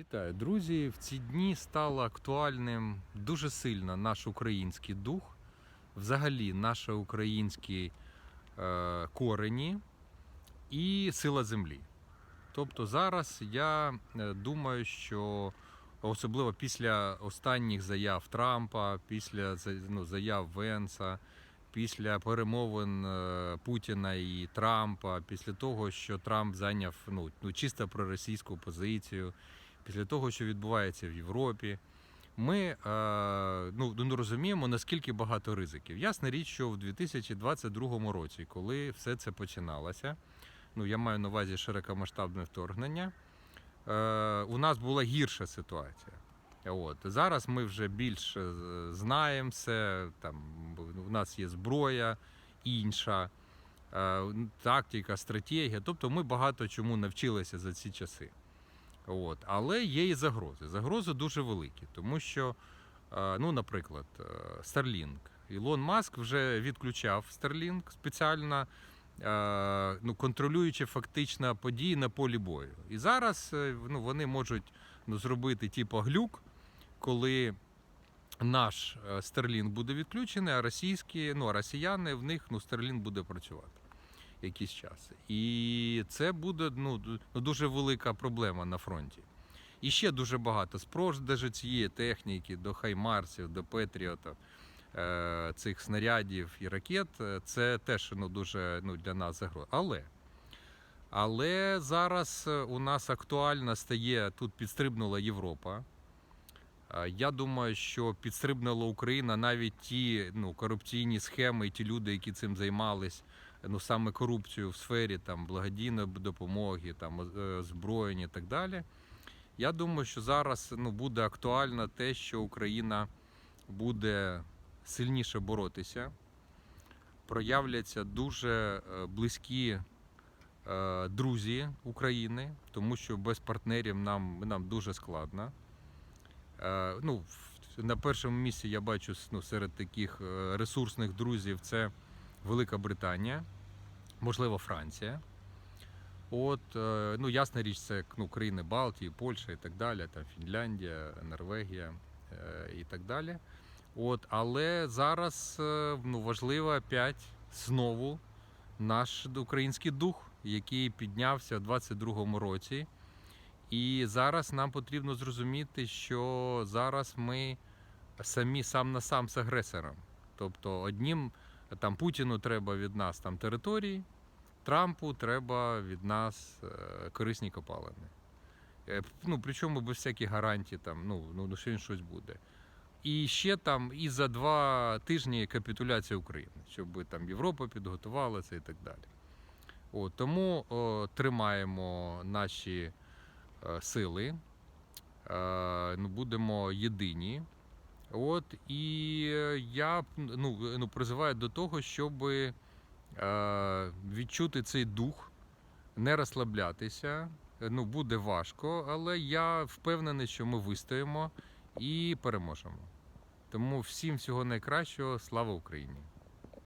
Вітаю, друзі! В ці дні стало актуальним дуже сильно наш український дух, взагалі наші українські е, корені і сила землі. Тобто зараз я е, думаю, що особливо після останніх заяв Трампа, після ну, заяв Венса, після перемовин е, Путіна і Трампа, після того, що Трамп зайняв ну, ну, чисто проросійську позицію, після того, що відбувається в Європі, ми е, ну, ну, розуміємо, наскільки багато ризиків. Ясна річ, що в 2022 році, коли все це починалося, ну я маю на увазі широкомасштабне вторгнення, е, у нас була гірша ситуація. От. Зараз ми вже більше е, знаємо все, там, у нас є зброя інша, тактика, стратегія. Тобто ми багато чому навчилися за ці часи. От. Але є і загрози. Загрози дуже великі, тому що, е, ну, наприклад, е, Starlink. Ілон Маск вже відключав Starlink спеціально, е, ну, контролюючи фактично події на полі бою. І зараз ну, вони можуть ну, зробити типу глюк, коли наш Starlink буде відключений, а російські, ну, а росіяни в них ну, Starlink буде працювати якийсь час. І це буде ну, дуже велика проблема на фронті. І ще дуже багато спродажу цієї техніки до Хаймарсів, до Петріотів, е, цих снарядів і ракет. е, Це теж ну, дуже ну, для нас загроза. Але, але зараз е, у нас актуально стає тут підстрибнула Європа. Я думаю, що підстрибнула Україна навіть ті ну, корупційні схеми, і ті люди, які цим займались, ну саме корупцію в сфері там благодійної допомоги, там е, озброєння і так далі. Я думаю, що зараз ну, буде актуально те, що Україна буде сильніше боротися, проявляться дуже е, близькі е, друзі України, тому що без партнерів нам, нам дуже складно. Е, Ну, на першому місці я бачу ну, серед таких е, ресурсних друзів це Велика Британія, можливо, Франція. От, е, ну, ясна річ, це ну, країни Балтії, Польща і так далі, там Фінляндія, Норвегія е, і так далі. От, але зараз е, ну, важливо опять знову наш український дух, який піднявся у 22-му році. І зараз нам потрібно зрозуміти, що зараз ми самі сам на сам з агресором. Тобто однім там Путіну треба від нас там території, Трампу треба від нас е, корисні копалини. Е, Ну, причому без всяких гарантій, там, ну, ну, ну, що він щось буде. І ще там і за два тижні капітуляція України, щоб там Європа підготувалася і так далі. От, тому о, тримаємо наші е, сили, е, ну, будемо єдині. От, і е, я ну, ну, призиваю до того, щоб е, відчути цей дух, не розслаблятися. Ну, буде важко, але я впевнений, що ми вистоїмо і переможемо. Тому всім всього найкращого, слава Україні!